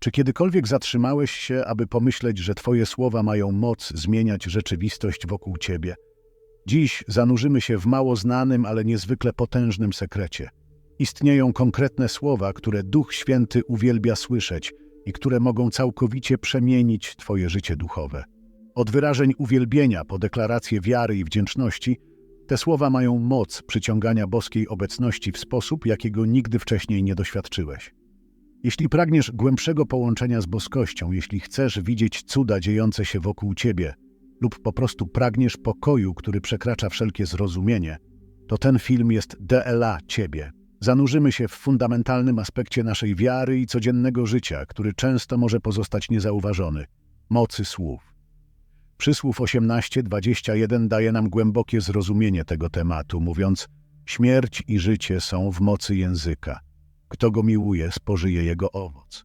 Czy kiedykolwiek zatrzymałeś się, aby pomyśleć, że Twoje słowa mają moc zmieniać rzeczywistość wokół Ciebie? Dziś zanurzymy się w mało znanym, ale niezwykle potężnym sekrecie. Istnieją konkretne słowa, które Duch Święty uwielbia słyszeć i które mogą całkowicie przemienić Twoje życie duchowe. Od wyrażeń uwielbienia po deklaracje wiary i wdzięczności, te słowa mają moc przyciągania boskiej obecności w sposób, jakiego nigdy wcześniej nie doświadczyłeś. Jeśli pragniesz głębszego połączenia z boskością, jeśli chcesz widzieć cuda dziejące się wokół ciebie, lub po prostu pragniesz pokoju, który przekracza wszelkie zrozumienie, to ten film jest DLA Ciebie. Zanurzymy się w fundamentalnym aspekcie naszej wiary i codziennego życia, który często może pozostać niezauważony mocy słów. Przysłów 18:21 daje nam głębokie zrozumienie tego tematu, mówiąc: Śmierć i życie są w mocy języka. Kto go miłuje, spożyje jego owoc.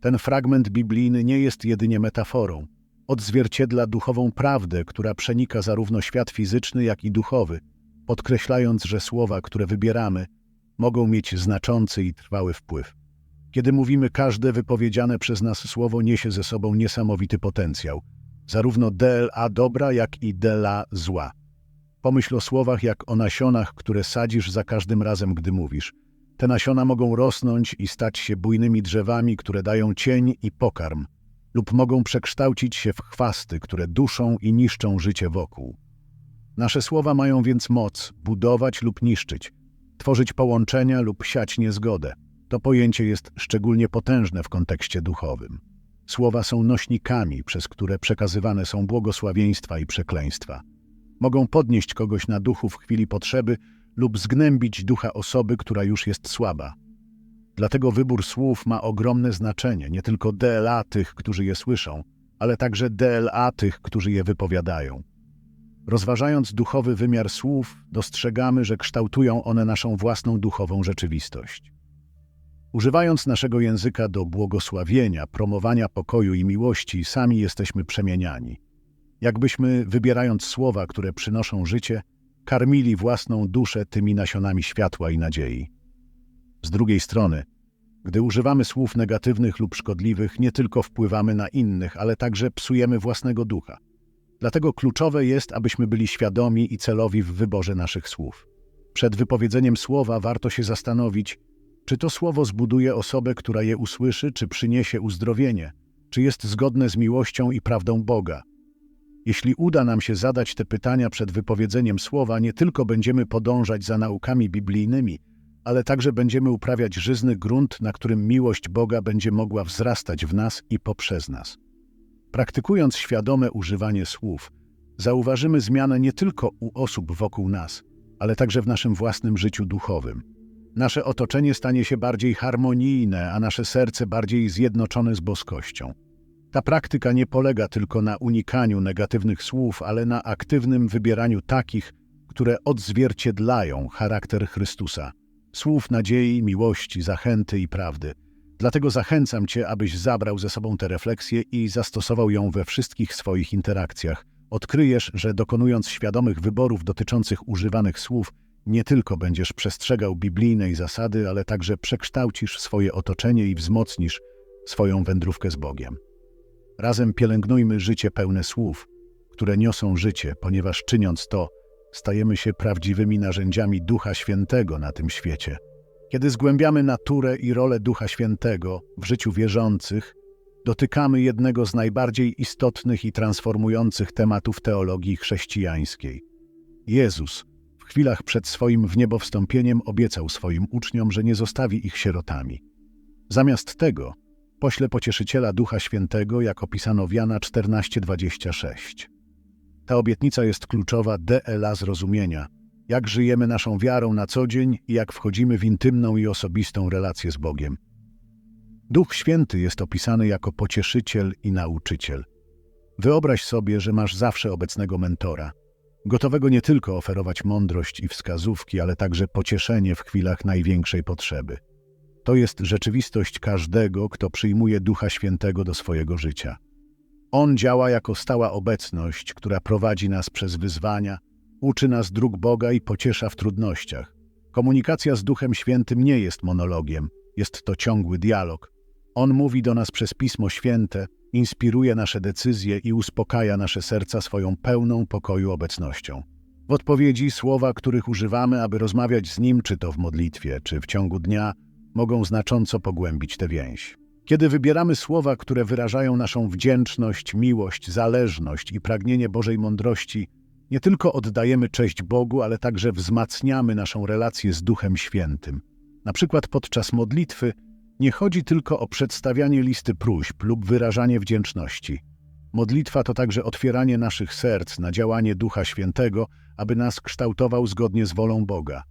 Ten fragment biblijny nie jest jedynie metaforą. Odzwierciedla duchową prawdę, która przenika zarówno świat fizyczny, jak i duchowy, podkreślając, że słowa, które wybieramy, mogą mieć znaczący i trwały wpływ. Kiedy mówimy, każde wypowiedziane przez nas słowo niesie ze sobą niesamowity potencjał, zarówno DLA dobra, jak i DLA zła. Pomyśl o słowach jak o nasionach, które sadzisz za każdym razem, gdy mówisz. Te nasiona mogą rosnąć i stać się bujnymi drzewami, które dają cień i pokarm, lub mogą przekształcić się w chwasty, które duszą i niszczą życie wokół. Nasze słowa mają więc moc budować lub niszczyć, tworzyć połączenia lub siać niezgodę. To pojęcie jest szczególnie potężne w kontekście duchowym. Słowa są nośnikami, przez które przekazywane są błogosławieństwa i przekleństwa. Mogą podnieść kogoś na duchu w chwili potrzeby lub zgnębić ducha osoby, która już jest słaba. Dlatego wybór słów ma ogromne znaczenie, nie tylko DLA tych, którzy je słyszą, ale także DLA tych, którzy je wypowiadają. Rozważając duchowy wymiar słów, dostrzegamy, że kształtują one naszą własną duchową rzeczywistość. Używając naszego języka do błogosławienia, promowania pokoju i miłości, sami jesteśmy przemieniani. Jakbyśmy, wybierając słowa, które przynoszą życie, karmili własną duszę tymi nasionami światła i nadziei. Z drugiej strony, gdy używamy słów negatywnych lub szkodliwych, nie tylko wpływamy na innych, ale także psujemy własnego ducha. Dlatego kluczowe jest, abyśmy byli świadomi i celowi w wyborze naszych słów. Przed wypowiedzeniem słowa warto się zastanowić, czy to słowo zbuduje osobę, która je usłyszy, czy przyniesie uzdrowienie, czy jest zgodne z miłością i prawdą Boga. Jeśli uda nam się zadać te pytania przed wypowiedzeniem słowa, nie tylko będziemy podążać za naukami biblijnymi, ale także będziemy uprawiać żyzny grunt, na którym miłość Boga będzie mogła wzrastać w nas i poprzez nas. Praktykując świadome używanie słów, zauważymy zmianę nie tylko u osób wokół nas, ale także w naszym własnym życiu duchowym. Nasze otoczenie stanie się bardziej harmonijne, a nasze serce bardziej zjednoczone z boskością. Ta praktyka nie polega tylko na unikaniu negatywnych słów, ale na aktywnym wybieraniu takich, które odzwierciedlają charakter Chrystusa. Słów nadziei, miłości, zachęty i prawdy. Dlatego zachęcam Cię, abyś zabrał ze sobą tę refleksję i zastosował ją we wszystkich swoich interakcjach. Odkryjesz, że dokonując świadomych wyborów dotyczących używanych słów, nie tylko będziesz przestrzegał biblijnej zasady, ale także przekształcisz swoje otoczenie i wzmocnisz swoją wędrówkę z Bogiem. Razem pielęgnujmy życie pełne słów, które niosą życie, ponieważ czyniąc to, stajemy się prawdziwymi narzędziami Ducha Świętego na tym świecie. Kiedy zgłębiamy naturę i rolę Ducha Świętego w życiu wierzących, dotykamy jednego z najbardziej istotnych i transformujących tematów teologii chrześcijańskiej. Jezus w chwilach przed swoim wniebowstąpieniem obiecał swoim uczniom, że nie zostawi ich sierotami. Zamiast tego pośle pocieszyciela Ducha Świętego, jak opisano w Jana 14:26. Ta obietnica jest kluczowa DLA zrozumienia, jak żyjemy naszą wiarą na co dzień i jak wchodzimy w intymną i osobistą relację z Bogiem. Duch Święty jest opisany jako pocieszyciel i nauczyciel. Wyobraź sobie, że masz zawsze obecnego mentora, gotowego nie tylko oferować mądrość i wskazówki, ale także pocieszenie w chwilach największej potrzeby. To jest rzeczywistość każdego, kto przyjmuje Ducha Świętego do swojego życia. On działa jako stała obecność, która prowadzi nas przez wyzwania, uczy nas dróg Boga i pociesza w trudnościach. Komunikacja z Duchem Świętym nie jest monologiem, jest to ciągły dialog. On mówi do nas przez Pismo Święte, inspiruje nasze decyzje i uspokaja nasze serca swoją pełną pokoju obecnością. W odpowiedzi słowa, których używamy, aby rozmawiać z Nim, czy to w modlitwie, czy w ciągu dnia, mogą znacząco pogłębić tę więź. Kiedy wybieramy słowa, które wyrażają naszą wdzięczność, miłość, zależność i pragnienie Bożej mądrości, nie tylko oddajemy cześć Bogu, ale także wzmacniamy naszą relację z Duchem Świętym. Na przykład podczas modlitwy nie chodzi tylko o przedstawianie listy próśb lub wyrażanie wdzięczności. Modlitwa to także otwieranie naszych serc na działanie Ducha Świętego, aby nas kształtował zgodnie z wolą Boga.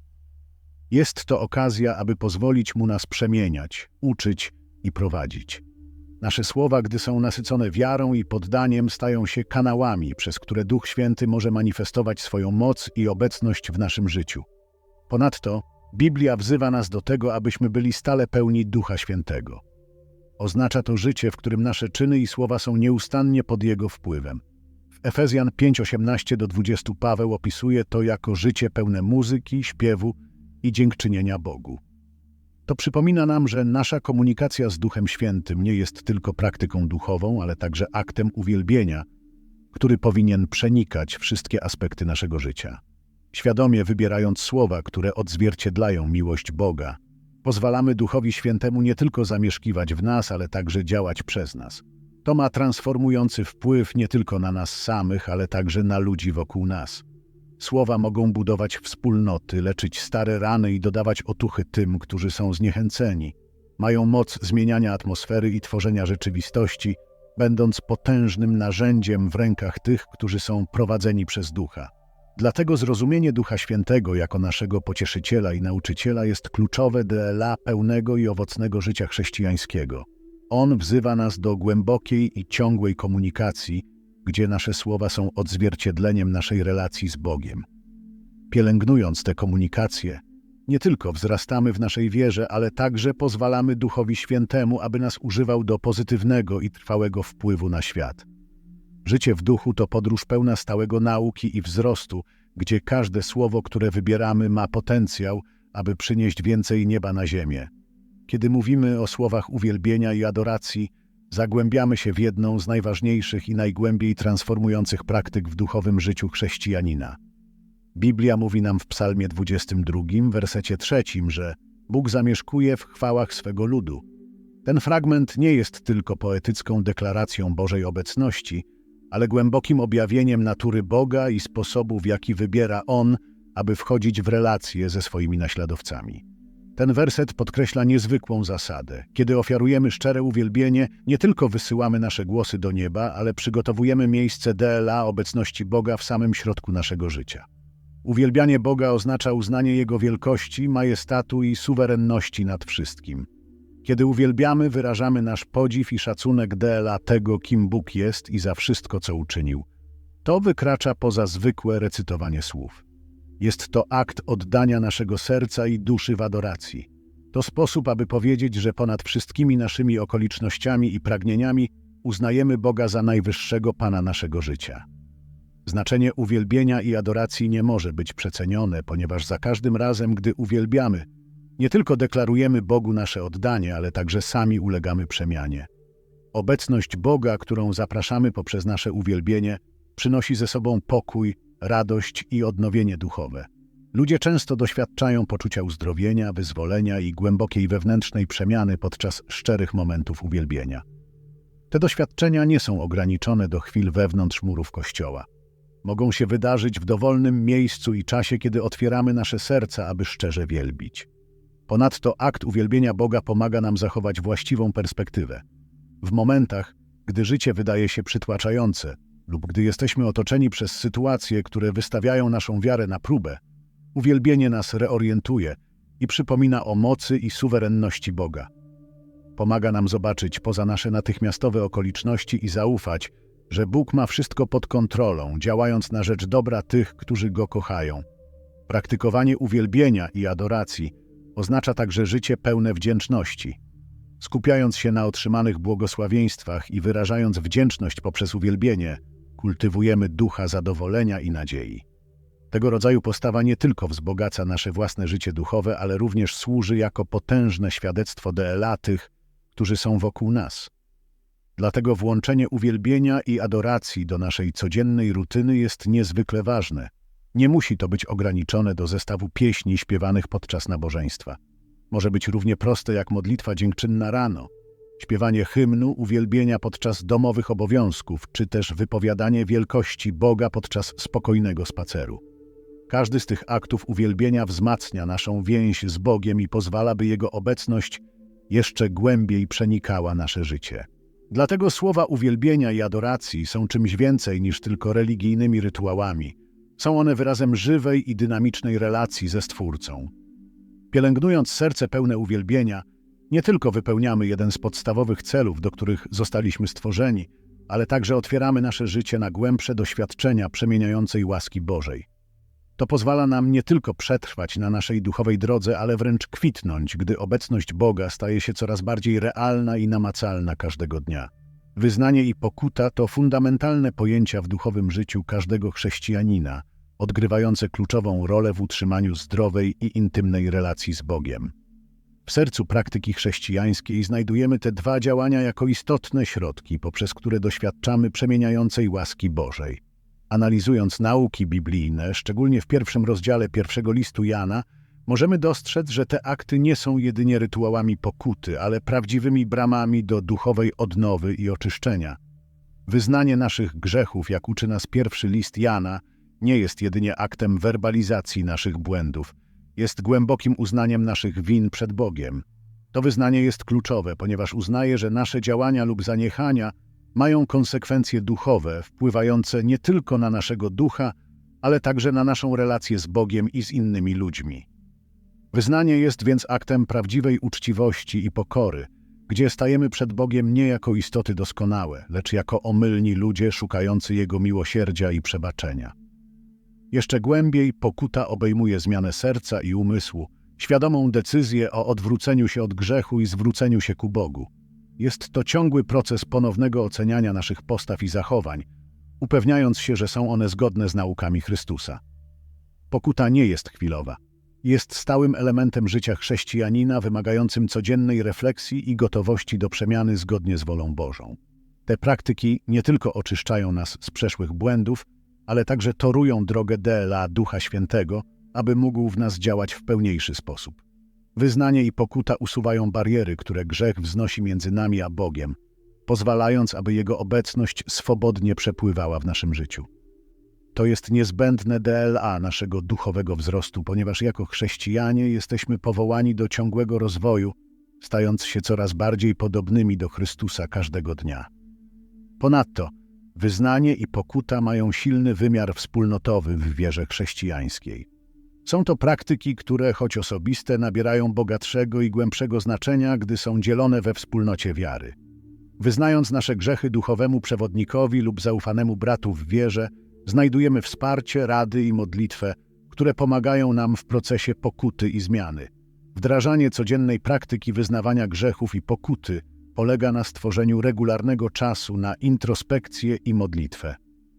Jest to okazja, aby pozwolić Mu nas przemieniać, uczyć i prowadzić. Nasze słowa, gdy są nasycone wiarą i poddaniem, stają się kanałami, przez które Duch Święty może manifestować swoją moc i obecność w naszym życiu. Ponadto Biblia wzywa nas do tego, abyśmy byli stale pełni Ducha Świętego. Oznacza to życie, w którym nasze czyny i słowa są nieustannie pod Jego wpływem. W Efezjan 5:18-20 Paweł opisuje to jako życie pełne muzyki, śpiewu i dziękczynienia Bogu. To przypomina nam, że nasza komunikacja z Duchem Świętym nie jest tylko praktyką duchową, ale także aktem uwielbienia, który powinien przenikać wszystkie aspekty naszego życia. Świadomie wybierając słowa, które odzwierciedlają miłość Boga, pozwalamy Duchowi Świętemu nie tylko zamieszkiwać w nas, ale także działać przez nas. To ma transformujący wpływ nie tylko na nas samych, ale także na ludzi wokół nas. Słowa mogą budować wspólnoty, leczyć stare rany i dodawać otuchy tym, którzy są zniechęceni. Mają moc zmieniania atmosfery i tworzenia rzeczywistości, będąc potężnym narzędziem w rękach tych, którzy są prowadzeni przez Ducha. Dlatego zrozumienie Ducha Świętego jako naszego pocieszyciela i nauczyciela jest kluczowe dla pełnego i owocnego życia chrześcijańskiego. On wzywa nas do głębokiej i ciągłej komunikacji, gdzie nasze słowa są odzwierciedleniem naszej relacji z Bogiem. Pielęgnując tę komunikację, nie tylko wzrastamy w naszej wierze, ale także pozwalamy Duchowi Świętemu, aby nas używał do pozytywnego i trwałego wpływu na świat. Życie w duchu to podróż pełna stałego nauki i wzrostu, gdzie każde słowo, które wybieramy, ma potencjał, aby przynieść więcej nieba na ziemię. Kiedy mówimy o słowach uwielbienia i adoracji, zagłębiamy się w jedną z najważniejszych i najgłębiej transformujących praktyk w duchowym życiu chrześcijanina. Biblia mówi nam w Psalmie 22, wersecie 3, że Bóg zamieszkuje w chwałach swego ludu. Ten fragment nie jest tylko poetycką deklaracją Bożej obecności, ale głębokim objawieniem natury Boga i sposobu, w jaki wybiera On, aby wchodzić w relacje ze swoimi naśladowcami. Ten werset podkreśla niezwykłą zasadę. Kiedy ofiarujemy szczere uwielbienie, nie tylko wysyłamy nasze głosy do nieba, ale przygotowujemy miejsce DLA obecności Boga w samym środku naszego życia. Uwielbianie Boga oznacza uznanie Jego wielkości, majestatu i suwerenności nad wszystkim. Kiedy uwielbiamy, wyrażamy nasz podziw i szacunek dla tego, kim Bóg jest i za wszystko, co uczynił. To wykracza poza zwykłe recytowanie słów. Jest to akt oddania naszego serca i duszy w adoracji. To sposób, aby powiedzieć, że ponad wszystkimi naszymi okolicznościami i pragnieniami uznajemy Boga za najwyższego Pana naszego życia. Znaczenie uwielbienia i adoracji nie może być przecenione, ponieważ za każdym razem, gdy uwielbiamy, nie tylko deklarujemy Bogu nasze oddanie, ale także sami ulegamy przemianie. Obecność Boga, którą zapraszamy poprzez nasze uwielbienie, przynosi ze sobą pokój, radość i odnowienie duchowe. Ludzie często doświadczają poczucia uzdrowienia, wyzwolenia i głębokiej wewnętrznej przemiany podczas szczerych momentów uwielbienia. Te doświadczenia nie są ograniczone do chwil wewnątrz murów kościoła. Mogą się wydarzyć w dowolnym miejscu i czasie, kiedy otwieramy nasze serca, aby szczerze wielbić. Ponadto akt uwielbienia Boga pomaga nam zachować właściwą perspektywę. W momentach, gdy życie wydaje się przytłaczające lub gdy jesteśmy otoczeni przez sytuacje, które wystawiają naszą wiarę na próbę, uwielbienie nas reorientuje i przypomina o mocy i suwerenności Boga. Pomaga nam zobaczyć poza nasze natychmiastowe okoliczności i zaufać, że Bóg ma wszystko pod kontrolą, działając na rzecz dobra tych, którzy Go kochają. Praktykowanie uwielbienia i adoracji oznacza także życie pełne wdzięczności. Skupiając się na otrzymanych błogosławieństwach i wyrażając wdzięczność poprzez uwielbienie, kultywujemy ducha zadowolenia i nadziei. Tego rodzaju postawa nie tylko wzbogaca nasze własne życie duchowe, ale również służy jako potężne świadectwo DLA tych, którzy są wokół nas. Dlatego włączenie uwielbienia i adoracji do naszej codziennej rutyny jest niezwykle ważne. Nie musi to być ograniczone do zestawu pieśni śpiewanych podczas nabożeństwa. Może być równie proste jak modlitwa dziękczynna rano, śpiewanie hymnu uwielbienia podczas domowych obowiązków, czy też wypowiadanie wielkości Boga podczas spokojnego spaceru. Każdy z tych aktów uwielbienia wzmacnia naszą więź z Bogiem i pozwala, by Jego obecność jeszcze głębiej przenikała nasze życie. Dlatego słowa uwielbienia i adoracji są czymś więcej niż tylko religijnymi rytuałami. Są one wyrazem żywej i dynamicznej relacji ze Stwórcą. Pielęgnując serce pełne uwielbienia, nie tylko wypełniamy jeden z podstawowych celów, do których zostaliśmy stworzeni, ale także otwieramy nasze życie na głębsze doświadczenia przemieniającej łaski Bożej. To pozwala nam nie tylko przetrwać na naszej duchowej drodze, ale wręcz kwitnąć, gdy obecność Boga staje się coraz bardziej realna i namacalna każdego dnia. Wyznanie i pokuta to fundamentalne pojęcia w duchowym życiu każdego chrześcijanina, odgrywające kluczową rolę w utrzymaniu zdrowej i intymnej relacji z Bogiem. W sercu praktyki chrześcijańskiej znajdujemy te dwa działania jako istotne środki, poprzez które doświadczamy przemieniającej łaski Bożej. Analizując nauki biblijne, szczególnie w pierwszym rozdziale pierwszego listu Jana, możemy dostrzec, że te akty nie są jedynie rytuałami pokuty, ale prawdziwymi bramami do duchowej odnowy i oczyszczenia. Wyznanie naszych grzechów, jak uczy nas pierwszy list Jana, nie jest jedynie aktem werbalizacji naszych błędów, jest głębokim uznaniem naszych win przed Bogiem. To wyznanie jest kluczowe, ponieważ uznaje, że nasze działania lub zaniechania mają konsekwencje duchowe, wpływające nie tylko na naszego ducha, ale także na naszą relację z Bogiem i z innymi ludźmi. Wyznanie jest więc aktem prawdziwej uczciwości i pokory, gdzie stajemy przed Bogiem nie jako istoty doskonałe, lecz jako omylni ludzie szukający Jego miłosierdzia i przebaczenia. Jeszcze głębiej pokuta obejmuje zmianę serca i umysłu, świadomą decyzję o odwróceniu się od grzechu i zwróceniu się ku Bogu. Jest to ciągły proces ponownego oceniania naszych postaw i zachowań, upewniając się, że są one zgodne z naukami Chrystusa. Pokuta nie jest chwilowa. Jest stałym elementem życia chrześcijanina, wymagającym codziennej refleksji i gotowości do przemiany zgodnie z wolą Bożą. Te praktyki nie tylko oczyszczają nas z przeszłych błędów, ale także torują drogę dla Ducha Świętego, aby mógł w nas działać w pełniejszy sposób. Wyznanie i pokuta usuwają bariery, które grzech wznosi między nami a Bogiem, pozwalając, aby Jego obecność swobodnie przepływała w naszym życiu. To jest niezbędne DLA naszego duchowego wzrostu, ponieważ jako chrześcijanie jesteśmy powołani do ciągłego rozwoju, stając się coraz bardziej podobnymi do Chrystusa każdego dnia. Ponadto, wyznanie i pokuta mają silny wymiar wspólnotowy w wierze chrześcijańskiej. Są to praktyki, które, choć osobiste, nabierają bogatszego i głębszego znaczenia, gdy są dzielone we wspólnocie wiary. Wyznając nasze grzechy duchowemu przewodnikowi lub zaufanemu bratu w wierze, znajdujemy wsparcie, rady i modlitwę, które pomagają nam w procesie pokuty i zmiany. Wdrażanie codziennej praktyki wyznawania grzechów i pokuty polega na stworzeniu regularnego czasu na introspekcję i modlitwę.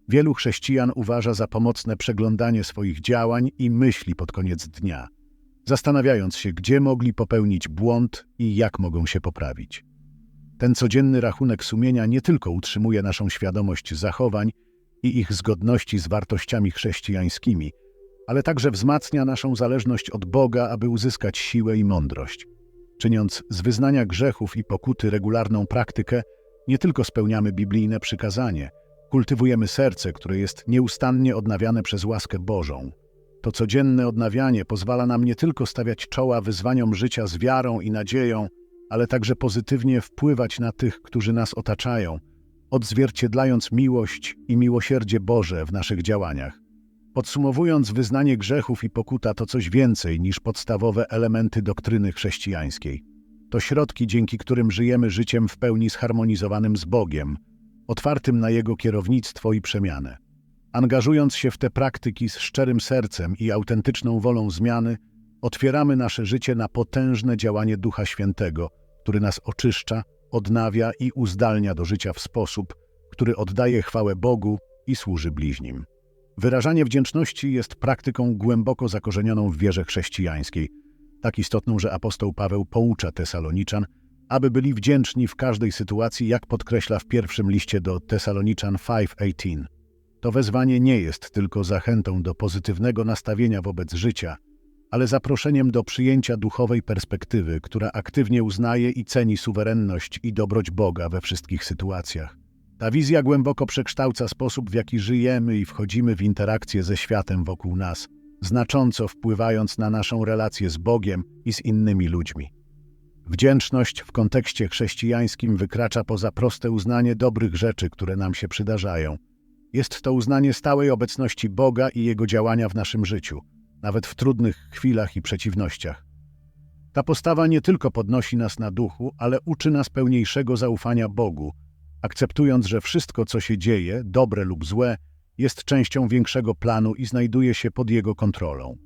Wielu chrześcijan uważa za pomocne przeglądanie swoich działań i myśli pod koniec dnia, zastanawiając się, gdzie mogli popełnić błąd i jak mogą się poprawić. Ten codzienny rachunek sumienia nie tylko utrzymuje naszą świadomość zachowań i ich zgodności z wartościami chrześcijańskimi, ale także wzmacnia naszą zależność od Boga, aby uzyskać siłę i mądrość. Czyniąc z wyznania grzechów i pokuty regularną praktykę, nie tylko spełniamy biblijne przykazanie, kultywujemy serce, które jest nieustannie odnawiane przez łaskę Bożą. To codzienne odnawianie pozwala nam nie tylko stawiać czoła wyzwaniom życia z wiarą i nadzieją, ale także pozytywnie wpływać na tych, którzy nas otaczają, odzwierciedlając miłość i miłosierdzie Boże w naszych działaniach. Podsumowując, wyznanie grzechów i pokuta to coś więcej niż podstawowe elementy doktryny chrześcijańskiej. To środki, dzięki którym żyjemy życiem w pełni zharmonizowanym z Bogiem, otwartym na Jego kierownictwo i przemianę. Angażując się w te praktyki z szczerym sercem i autentyczną wolą zmiany, otwieramy nasze życie na potężne działanie Ducha Świętego, który nas oczyszcza, odnawia i uzdalnia do życia w sposób, który oddaje chwałę Bogu i służy bliźnim. Wyrażanie wdzięczności jest praktyką głęboko zakorzenioną w wierze chrześcijańskiej, tak istotną, że apostoł Paweł poucza Tesaloniczan, aby byli wdzięczni w każdej sytuacji, jak podkreśla w pierwszym liście do Tesaloniczan 5:18. To wezwanie nie jest tylko zachętą do pozytywnego nastawienia wobec życia, ale zaproszeniem do przyjęcia duchowej perspektywy, która aktywnie uznaje i ceni suwerenność i dobroć Boga we wszystkich sytuacjach. Ta wizja głęboko przekształca sposób, w jaki żyjemy i wchodzimy w interakcję ze światem wokół nas, znacząco wpływając na naszą relację z Bogiem i z innymi ludźmi. Wdzięczność w kontekście chrześcijańskim wykracza poza proste uznanie dobrych rzeczy, które nam się przydarzają. Jest to uznanie stałej obecności Boga i Jego działania w naszym życiu, nawet w trudnych chwilach i przeciwnościach. Ta postawa nie tylko podnosi nas na duchu, ale uczy nas pełniejszego zaufania Bogu, akceptując, że wszystko, co się dzieje, dobre lub złe, jest częścią większego planu i znajduje się pod Jego kontrolą.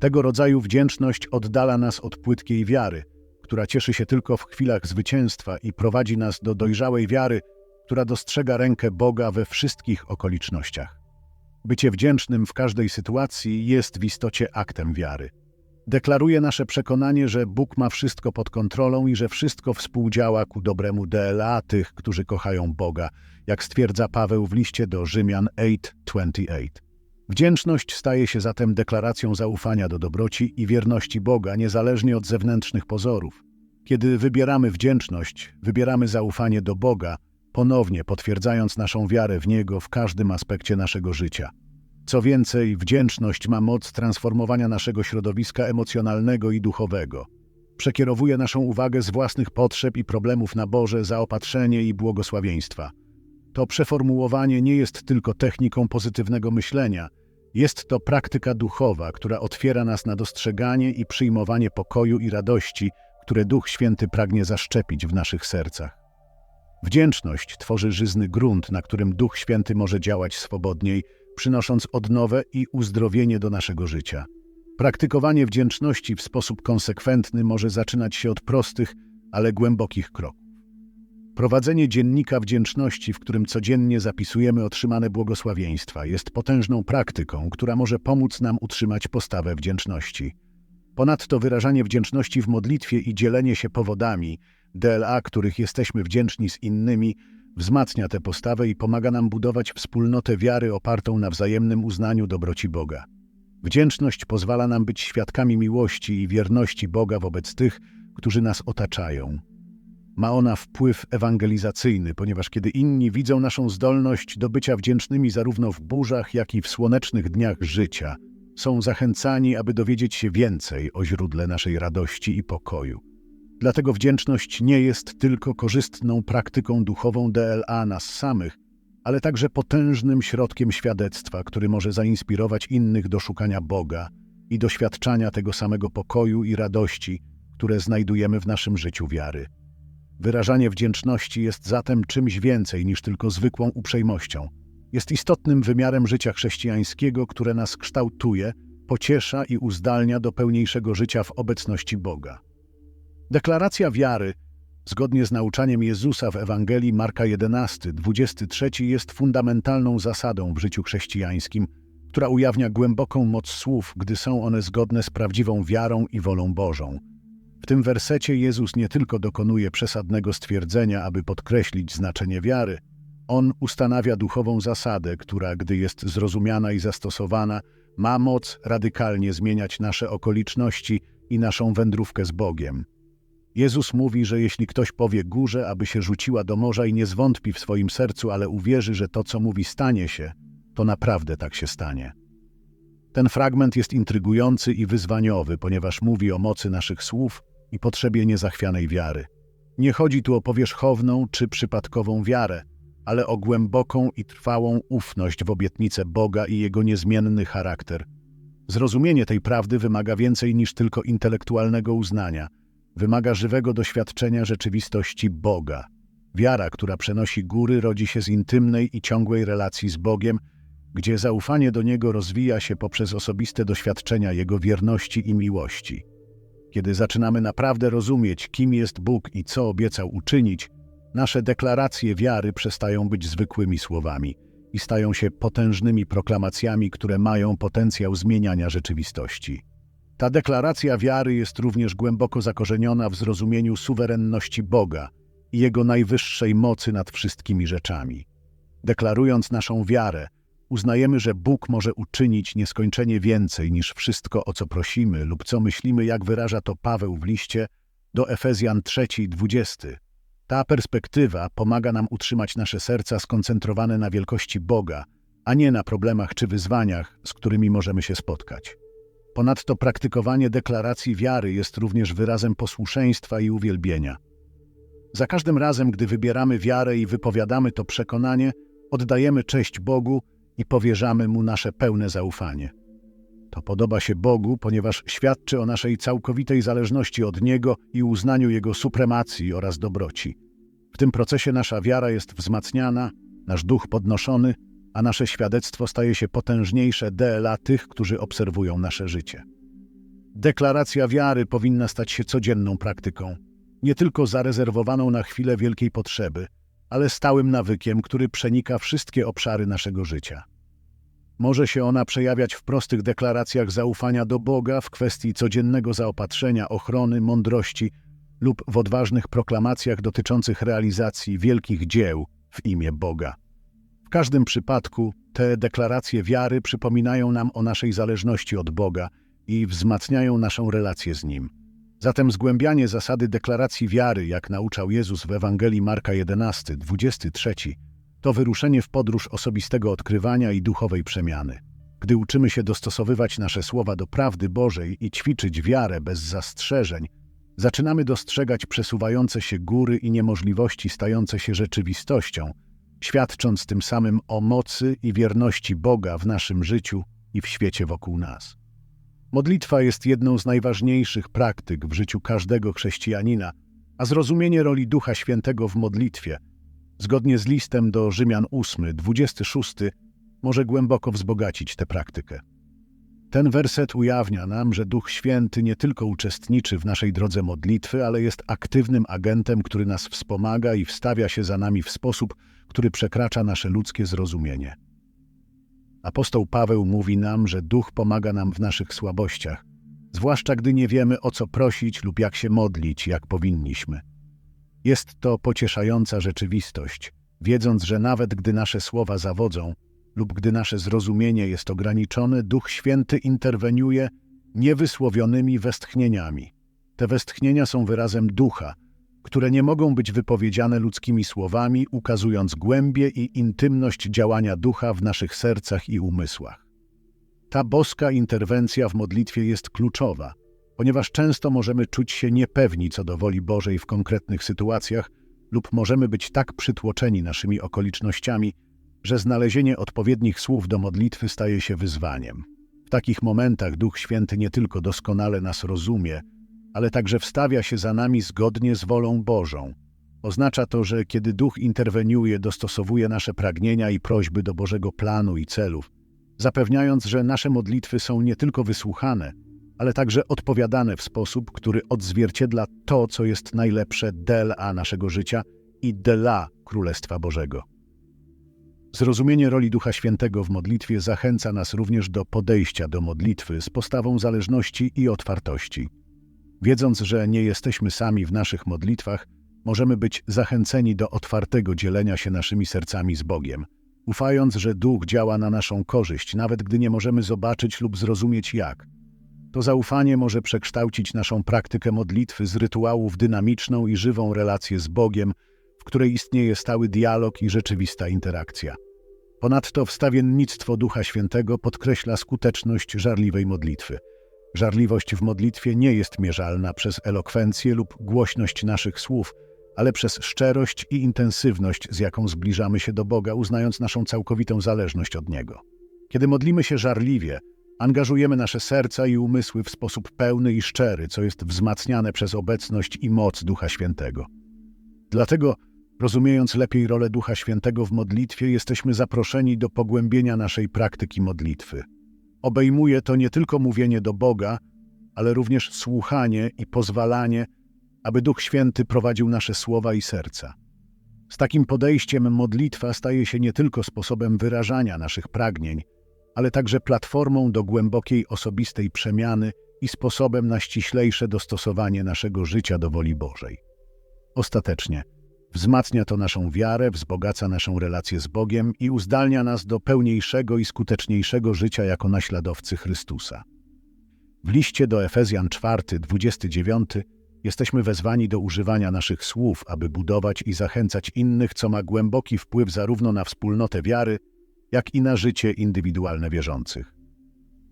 Tego rodzaju wdzięczność oddala nas od płytkiej wiary – która cieszy się tylko w chwilach zwycięstwa i prowadzi nas do dojrzałej wiary, która dostrzega rękę Boga we wszystkich okolicznościach. Bycie wdzięcznym w każdej sytuacji jest w istocie aktem wiary. Deklaruje nasze przekonanie, że Bóg ma wszystko pod kontrolą i że wszystko współdziała ku dobremu DLA tych, którzy kochają Boga, jak stwierdza Paweł w liście do Rzymian 8:28. Wdzięczność staje się zatem deklaracją zaufania do dobroci i wierności Boga, niezależnie od zewnętrznych pozorów. Kiedy wybieramy wdzięczność, wybieramy zaufanie do Boga, ponownie potwierdzając naszą wiarę w Niego w każdym aspekcie naszego życia. Co więcej, wdzięczność ma moc transformowania naszego środowiska emocjonalnego i duchowego. Przekierowuje naszą uwagę z własnych potrzeb i problemów na Boże, zaopatrzenie i błogosławieństwa – to przeformułowanie nie jest tylko techniką pozytywnego myślenia, jest to praktyka duchowa, która otwiera nas na dostrzeganie i przyjmowanie pokoju i radości, które Duch Święty pragnie zaszczepić w naszych sercach. Wdzięczność tworzy żyzny grunt, na którym Duch Święty może działać swobodniej, przynosząc odnowę i uzdrowienie do naszego życia. Praktykowanie wdzięczności w sposób konsekwentny może zaczynać się od prostych, ale głębokich kroków. Prowadzenie dziennika wdzięczności, w którym codziennie zapisujemy otrzymane błogosławieństwa, jest potężną praktyką, która może pomóc nam utrzymać postawę wdzięczności. Ponadto wyrażanie wdzięczności w modlitwie i dzielenie się powodami, DLA, których jesteśmy wdzięczni z innymi, wzmacnia tę postawę i pomaga nam budować wspólnotę wiary opartą na wzajemnym uznaniu dobroci Boga. Wdzięczność pozwala nam być świadkami miłości i wierności Boga wobec tych, którzy nas otaczają. Ma ona wpływ ewangelizacyjny, ponieważ kiedy inni widzą naszą zdolność do bycia wdzięcznymi zarówno w burzach, jak i w słonecznych dniach życia, są zachęcani, aby dowiedzieć się więcej o źródle naszej radości i pokoju. Dlatego wdzięczność nie jest tylko korzystną praktyką duchową DLA nas samych, ale także potężnym środkiem świadectwa, który może zainspirować innych do szukania Boga i doświadczania tego samego pokoju i radości, które znajdujemy w naszym życiu wiary. Wyrażanie wdzięczności jest zatem czymś więcej niż tylko zwykłą uprzejmością. Jest istotnym wymiarem życia chrześcijańskiego, które nas kształtuje, pociesza i uzdalnia do pełniejszego życia w obecności Boga. Deklaracja wiary, zgodnie z nauczaniem Jezusa w Ewangelii Marka 11, 23, jest fundamentalną zasadą w życiu chrześcijańskim, która ujawnia głęboką moc słów, gdy są one zgodne z prawdziwą wiarą i wolą Bożą. W tym wersecie Jezus nie tylko dokonuje przesadnego stwierdzenia, aby podkreślić znaczenie wiary, on ustanawia duchową zasadę, która, gdy jest zrozumiana i zastosowana, ma moc radykalnie zmieniać nasze okoliczności i naszą wędrówkę z Bogiem. Jezus mówi, że jeśli ktoś powie górze, aby się rzuciła do morza i nie zwątpi w swoim sercu, ale uwierzy, że to, co mówi, stanie się, to naprawdę tak się stanie. Ten fragment jest intrygujący i wyzwaniowy, ponieważ mówi o mocy naszych słów i potrzebie niezachwianej wiary. Nie chodzi tu o powierzchowną czy przypadkową wiarę, ale o głęboką i trwałą ufność w obietnicę Boga i Jego niezmienny charakter. Zrozumienie tej prawdy wymaga więcej niż tylko intelektualnego uznania. Wymaga żywego doświadczenia rzeczywistości Boga. Wiara, która przenosi góry, rodzi się z intymnej i ciągłej relacji z Bogiem, gdzie zaufanie do Niego rozwija się poprzez osobiste doświadczenia Jego wierności i miłości. Kiedy zaczynamy naprawdę rozumieć, kim jest Bóg i co obiecał uczynić, nasze deklaracje wiary przestają być zwykłymi słowami i stają się potężnymi proklamacjami, które mają potencjał zmieniania rzeczywistości. Ta deklaracja wiary jest również głęboko zakorzeniona w zrozumieniu suwerenności Boga i Jego najwyższej mocy nad wszystkimi rzeczami. Deklarując naszą wiarę, uznajemy, że Bóg może uczynić nieskończenie więcej niż wszystko, o co prosimy lub co myślimy, jak wyraża to Paweł w liście do Efezjan 3:20. Ta perspektywa pomaga nam utrzymać nasze serca skoncentrowane na wielkości Boga, a nie na problemach czy wyzwaniach, z którymi możemy się spotkać. Ponadto praktykowanie deklaracji wiary jest również wyrazem posłuszeństwa i uwielbienia. Za każdym razem, gdy wybieramy wiarę i wypowiadamy to przekonanie, oddajemy cześć Bogu i powierzamy Mu nasze pełne zaufanie. To podoba się Bogu, ponieważ świadczy o naszej całkowitej zależności od Niego i uznaniu Jego supremacji oraz dobroci. W tym procesie nasza wiara jest wzmacniana, nasz duch podnoszony, a nasze świadectwo staje się potężniejsze dla tych, którzy obserwują nasze życie. Deklaracja wiary powinna stać się codzienną praktyką, nie tylko zarezerwowaną na chwilę wielkiej potrzeby, ale stałym nawykiem, który przenika wszystkie obszary naszego życia. Może się ona przejawiać w prostych deklaracjach zaufania do Boga w kwestii codziennego zaopatrzenia, ochrony, mądrości lub w odważnych proklamacjach dotyczących realizacji wielkich dzieł w imię Boga. Każdym przypadku te deklaracje wiary przypominają nam o naszej zależności od Boga i wzmacniają naszą relację z Nim. Zatem zgłębianie zasady deklaracji wiary, jak nauczał Jezus w Ewangelii Marka 11, 23, to wyruszenie w podróż osobistego odkrywania i duchowej przemiany. Gdy uczymy się dostosowywać nasze słowa do prawdy Bożej i ćwiczyć wiarę bez zastrzeżeń, zaczynamy dostrzegać przesuwające się góry i niemożliwości stające się rzeczywistością, świadcząc tym samym o mocy i wierności Boga w naszym życiu i w świecie wokół nas. Modlitwa jest jedną z najważniejszych praktyk w życiu każdego chrześcijanina, a zrozumienie roli Ducha Świętego w modlitwie, zgodnie z listem do Rzymian 8, 26, może głęboko wzbogacić tę praktykę. Ten werset ujawnia nam, że Duch Święty nie tylko uczestniczy w naszej drodze modlitwy, ale jest aktywnym agentem, który nas wspomaga i wstawia się za nami w sposób, który przekracza nasze ludzkie zrozumienie. Apostoł Paweł mówi nam, że Duch pomaga nam w naszych słabościach, zwłaszcza gdy nie wiemy o co prosić lub jak się modlić, jak powinniśmy. Jest to pocieszająca rzeczywistość, wiedząc, że nawet gdy nasze słowa zawodzą lub gdy nasze zrozumienie jest ograniczone, Duch Święty interweniuje niewysłowionymi westchnieniami. Te westchnienia są wyrazem ducha, które nie mogą być wypowiedziane ludzkimi słowami, ukazując głębię i intymność działania ducha w naszych sercach i umysłach. Ta boska interwencja w modlitwie jest kluczowa, ponieważ często możemy czuć się niepewni co do woli Bożej w konkretnych sytuacjach lub możemy być tak przytłoczeni naszymi okolicznościami, że znalezienie odpowiednich słów do modlitwy staje się wyzwaniem. W takich momentach Duch Święty nie tylko doskonale nas rozumie, ale także wstawia się za nami zgodnie z wolą Bożą. Oznacza to, że kiedy Duch interweniuje, dostosowuje nasze pragnienia i prośby do Bożego planu i celów, zapewniając, że nasze modlitwy są nie tylko wysłuchane, ale także odpowiadane w sposób, który odzwierciedla to, co jest najlepsze dla naszego życia i dla Królestwa Bożego. Zrozumienie roli Ducha Świętego w modlitwie zachęca nas również do podejścia do modlitwy z postawą zależności i otwartości. Wiedząc, że nie jesteśmy sami w naszych modlitwach, możemy być zachęceni do otwartego dzielenia się naszymi sercami z Bogiem, ufając, że Duch działa na naszą korzyść, nawet gdy nie możemy zobaczyć lub zrozumieć jak. To zaufanie może przekształcić naszą praktykę modlitwy z rytuału w dynamiczną i żywą relację z Bogiem, w której istnieje stały dialog i rzeczywista interakcja. Ponadto wstawiennictwo Ducha Świętego podkreśla skuteczność żarliwej modlitwy. Żarliwość w modlitwie nie jest mierzalna przez elokwencję lub głośność naszych słów, ale przez szczerość i intensywność, z jaką zbliżamy się do Boga, uznając naszą całkowitą zależność od Niego. Kiedy modlimy się żarliwie, angażujemy nasze serca i umysły w sposób pełny i szczery, co jest wzmacniane przez obecność i moc Ducha Świętego. Dlatego, rozumiejąc lepiej rolę Ducha Świętego w modlitwie, jesteśmy zaproszeni do pogłębienia naszej praktyki modlitwy. Obejmuje to nie tylko mówienie do Boga, ale również słuchanie i pozwalanie, aby Duch Święty prowadził nasze słowa i serca. Z takim podejściem modlitwa staje się nie tylko sposobem wyrażania naszych pragnień, ale także platformą do głębokiej osobistej przemiany i sposobem na ściślejsze dostosowanie naszego życia do woli Bożej. Ostatecznie, wzmacnia to naszą wiarę, wzbogaca naszą relację z Bogiem i uzdalnia nas do pełniejszego i skuteczniejszego życia jako naśladowcy Chrystusa. W liście do Efezjan 4, 29 jesteśmy wezwani do używania naszych słów, aby budować i zachęcać innych, co ma głęboki wpływ zarówno na wspólnotę wiary, jak i na życie indywidualne wierzących.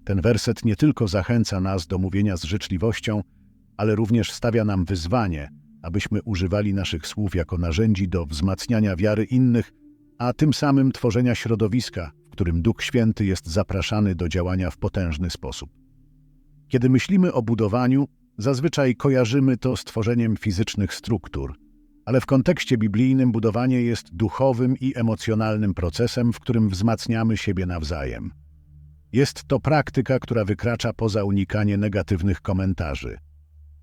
Ten werset nie tylko zachęca nas do mówienia z życzliwością, ale również stawia nam wyzwanie, abyśmy używali naszych słów jako narzędzi do wzmacniania wiary innych, a tym samym tworzenia środowiska, w którym Duch Święty jest zapraszany do działania w potężny sposób. Kiedy myślimy o budowaniu, zazwyczaj kojarzymy to z tworzeniem fizycznych struktur, ale w kontekście biblijnym budowanie jest duchowym i emocjonalnym procesem, w którym wzmacniamy siebie nawzajem. Jest to praktyka, która wykracza poza unikanie negatywnych komentarzy.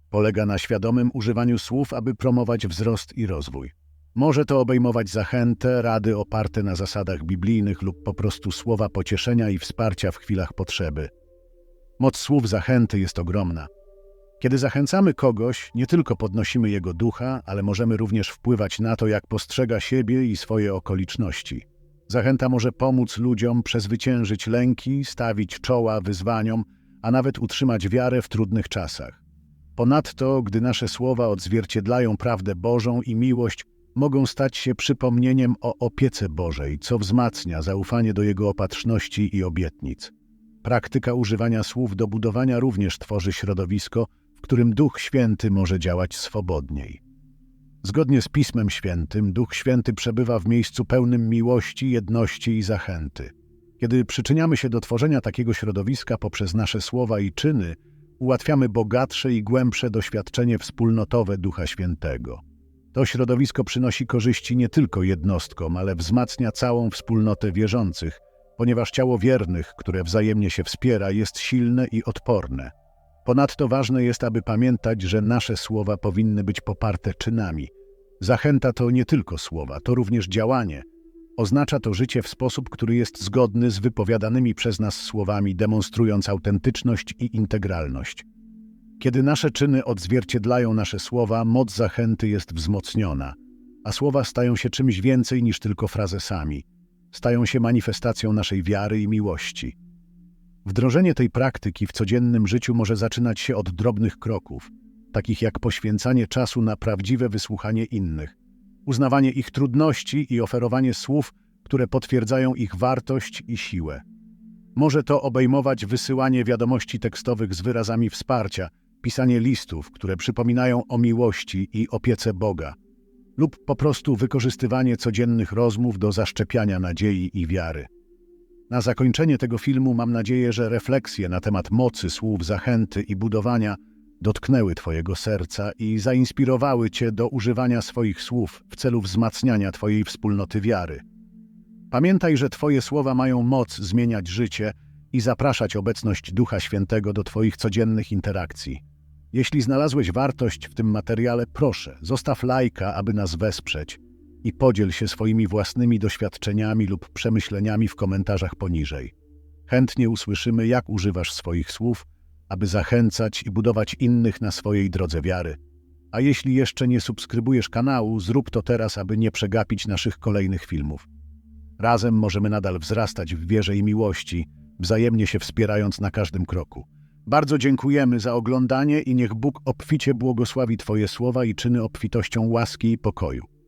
Polega na świadomym używaniu słów, aby promować wzrost i rozwój. Może to obejmować zachętę, rady oparte na zasadach biblijnych lub po prostu słowa pocieszenia i wsparcia w chwilach potrzeby. Moc słów zachęty jest ogromna. Kiedy zachęcamy kogoś, nie tylko podnosimy jego ducha, ale możemy również wpływać na to, jak postrzega siebie i swoje okoliczności. Zachęta może pomóc ludziom przezwyciężyć lęki, stawić czoła wyzwaniom, a nawet utrzymać wiarę w trudnych czasach. Ponadto, gdy nasze słowa odzwierciedlają prawdę Bożą i miłość, mogą stać się przypomnieniem o opiece Bożej, co wzmacnia zaufanie do Jego opatrzności i obietnic. Praktyka używania słów do budowania również tworzy środowisko, w którym Duch Święty może działać swobodniej. Zgodnie z Pismem Świętym, Duch Święty przebywa w miejscu pełnym miłości, jedności i zachęty. Kiedy przyczyniamy się do tworzenia takiego środowiska poprzez nasze słowa i czyny, ułatwiamy bogatsze i głębsze doświadczenie wspólnotowe Ducha Świętego. To środowisko przynosi korzyści nie tylko jednostkom, ale wzmacnia całą wspólnotę wierzących, ponieważ ciało wiernych, które wzajemnie się wspiera, jest silne i odporne. Ponadto ważne jest, aby pamiętać, że nasze słowa powinny być poparte czynami. Zachęta to nie tylko słowa, to również działanie. Oznacza to życie w sposób, który jest zgodny z wypowiadanymi przez nas słowami, demonstrując autentyczność i integralność. Kiedy nasze czyny odzwierciedlają nasze słowa, moc zachęty jest wzmocniona, a słowa stają się czymś więcej niż tylko frazesami. Stają się manifestacją naszej wiary i miłości. Wdrożenie tej praktyki w codziennym życiu może zaczynać się od drobnych kroków, takich jak poświęcanie czasu na prawdziwe wysłuchanie innych, uznawanie ich trudności i oferowanie słów, które potwierdzają ich wartość i siłę. Może to obejmować wysyłanie wiadomości tekstowych z wyrazami wsparcia, pisanie listów, które przypominają o miłości i opiece Boga, lub po prostu wykorzystywanie codziennych rozmów do zaszczepiania nadziei i wiary. Na zakończenie tego filmu mam nadzieję, że refleksje na temat mocy słów zachęty i budowania dotknęły Twojego serca i zainspirowały Cię do używania swoich słów w celu wzmacniania Twojej wspólnoty wiary. Pamiętaj, że Twoje słowa mają moc zmieniać życie i zapraszać obecność Ducha Świętego do Twoich codziennych interakcji. Jeśli znalazłeś wartość w tym materiale, proszę, zostaw lajka, aby nas wesprzeć i podziel się swoimi własnymi doświadczeniami lub przemyśleniami w komentarzach poniżej. Chętnie usłyszymy, jak używasz swoich słów, aby zachęcać i budować innych na swojej drodze wiary. A jeśli jeszcze nie subskrybujesz kanału, zrób to teraz, aby nie przegapić naszych kolejnych filmów. Razem możemy nadal wzrastać w wierze i miłości, wzajemnie się wspierając na każdym kroku. Bardzo dziękujemy za oglądanie i niech Bóg obficie błogosławi Twoje słowa i czyny obfitością łaski i pokoju.